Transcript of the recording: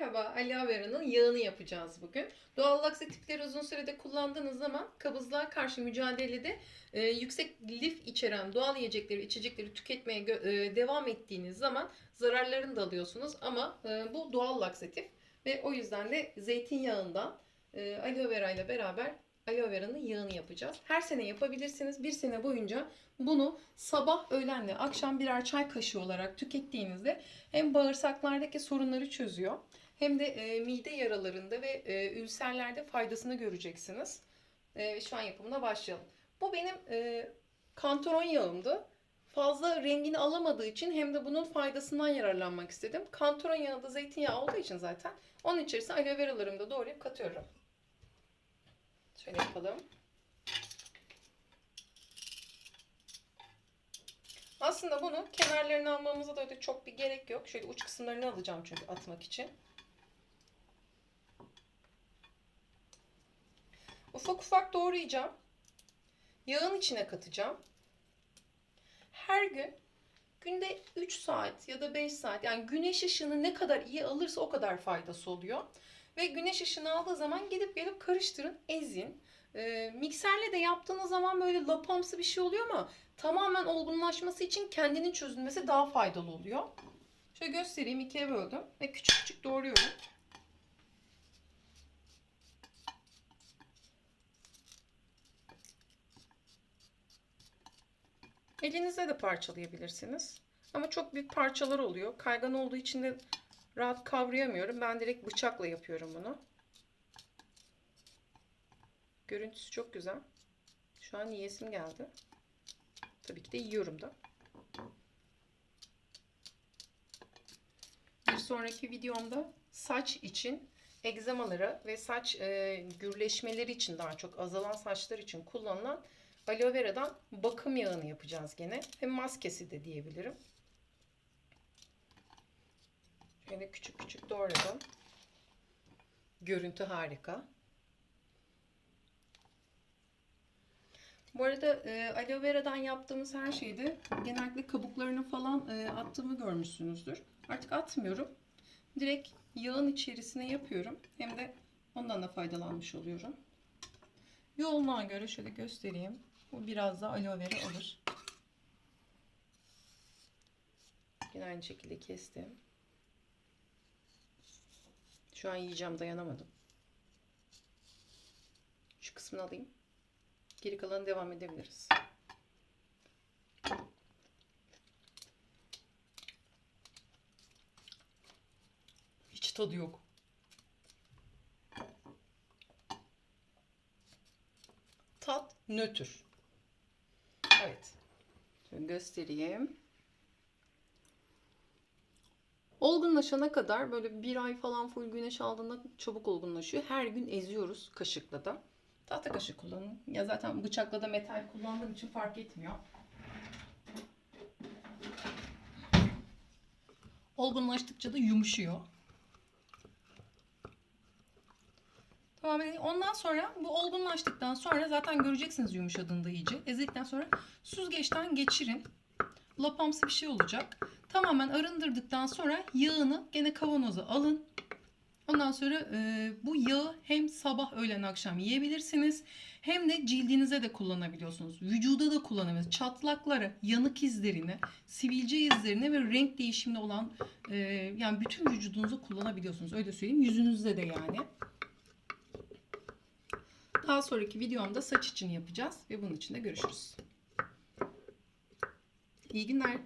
Merhaba, aloe vera'nın yağını yapacağız bugün. Doğal laksatifleri uzun sürede kullandığınız zaman kabızlığa karşı mücadelede e, yüksek lif içeren doğal yiyecekleri, içecekleri tüketmeye e, devam ettiğiniz zaman zararlarını da alıyorsunuz. Ama e, bu doğal laksatif ve o yüzden de zeytinyağından e, aloe vera ile beraber aloe vera'nın yağını yapacağız. Her sene yapabilirsiniz. Bir sene boyunca bunu sabah, öğlenle, akşam birer çay kaşığı olarak tükettiğinizde hem bağırsaklardaki sorunları çözüyor hem de e, mide yaralarında ve e, ülserlerde faydasını göreceksiniz. E, şu an yapımına başlayalım. Bu benim e, kantaron yağımdı. Fazla rengini alamadığı için hem de bunun faydasından yararlanmak istedim. Kantaron yağı da zeytinyağı olduğu için zaten onun içerisine aloe veralarımı da doğrayıp katıyorum. Şöyle yapalım. Aslında bunu kenarlarını almamıza da çok bir gerek yok. Şöyle uç kısımlarını alacağım çünkü atmak için. Ufak ufak doğrayacağım. Yağın içine katacağım. Her gün günde 3 saat ya da 5 saat yani güneş ışığını ne kadar iyi alırsa o kadar faydası oluyor. Ve güneş ışığını aldığı zaman gidip gelip karıştırın, ezin. Ee, mikserle de yaptığınız zaman böyle lapamsı bir şey oluyor ama tamamen olgunlaşması için kendinin çözülmesi daha faydalı oluyor. Şöyle göstereyim ikiye böldüm ve küçük küçük doğruyorum. Elinizle de parçalayabilirsiniz. Ama çok büyük parçalar oluyor. Kaygan olduğu için de rahat kavrayamıyorum. Ben direkt bıçakla yapıyorum bunu. Görüntüsü çok güzel. Şu an yiyesim geldi. Tabii ki de yiyorum da. Bir sonraki videomda saç için egzamaları ve saç e, gürleşmeleri için daha çok azalan saçlar için kullanılan aloe vera'dan bakım yağını yapacağız gene. Hem maskesi de diyebilirim. Şöyle küçük küçük doğradım. Görüntü harika. Bu arada e, aloe vera'dan yaptığımız her şeyde genellikle kabuklarını falan e, attığımı görmüşsünüzdür. Artık atmıyorum. Direkt yağın içerisine yapıyorum. Hem de ondan da faydalanmış oluyorum. Yoğunluğa göre şöyle göstereyim. Bu biraz da aloe vera alır. Yine aynı şekilde kestim. Şu an yiyeceğim dayanamadım. Şu kısmını alayım. Geri kalanı devam edebiliriz. Hiç tadı yok. Tat nötr. Evet. Şöyle göstereyim. Olgunlaşana kadar böyle bir ay falan full güneş aldığında çabuk olgunlaşıyor. Her gün eziyoruz kaşıkla da. Tahta kaşık kullanın. Ya zaten bıçakla da metal kullandığım için fark etmiyor. Olgunlaştıkça da yumuşuyor. Tamam. Ondan sonra bu olgunlaştıktan sonra zaten göreceksiniz yumuşadığında iyice. Ezdikten sonra süzgeçten geçirin. Lapamsı bir şey olacak. Tamamen arındırdıktan sonra yağını gene kavanoza alın. Ondan sonra e, bu yağı hem sabah, öğlen, akşam yiyebilirsiniz. Hem de cildinize de kullanabiliyorsunuz. Vücuda da kullanabilirsiniz. Çatlakları, yanık izlerini, sivilce izlerini ve renk değişimli olan e, yani bütün vücudunuza kullanabiliyorsunuz. Öyle söyleyeyim. Yüzünüzde de yani. Daha sonraki videomda saç için yapacağız ve bunun için de görüşürüz. İyi günler.